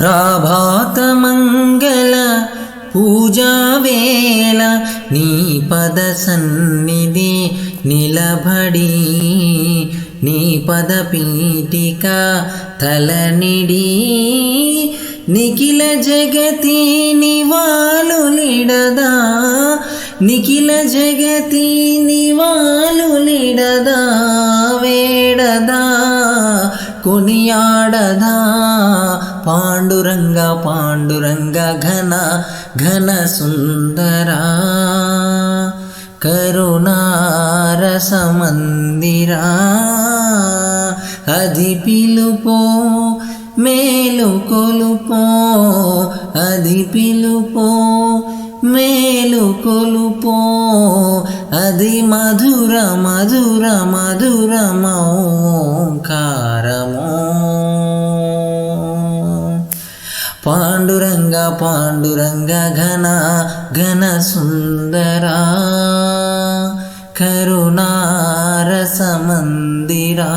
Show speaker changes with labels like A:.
A: ప్రాభాత మంగళ పూజా వేళ నీ పద సన్నిధి నిలబడి నీ పద పీఠిక తలనిడి నిఖిల జగతి నివాలు నిడదా నిఖిల జగతి నివాలు నిడదా వేడదా కొనియాడదా? పాండురంగ పాండురంగ ఘన ఘన సుందరా. కరుణారసమందిరా. అది పిలుపో మేలు కొలుపో. అది పిలుపో మేలు కొలుపో. అది మధుర మధుర మధుర మౌ పాండురంగ పాండురంగ ఘన ఘన సుందరా కరుణారసమందిరా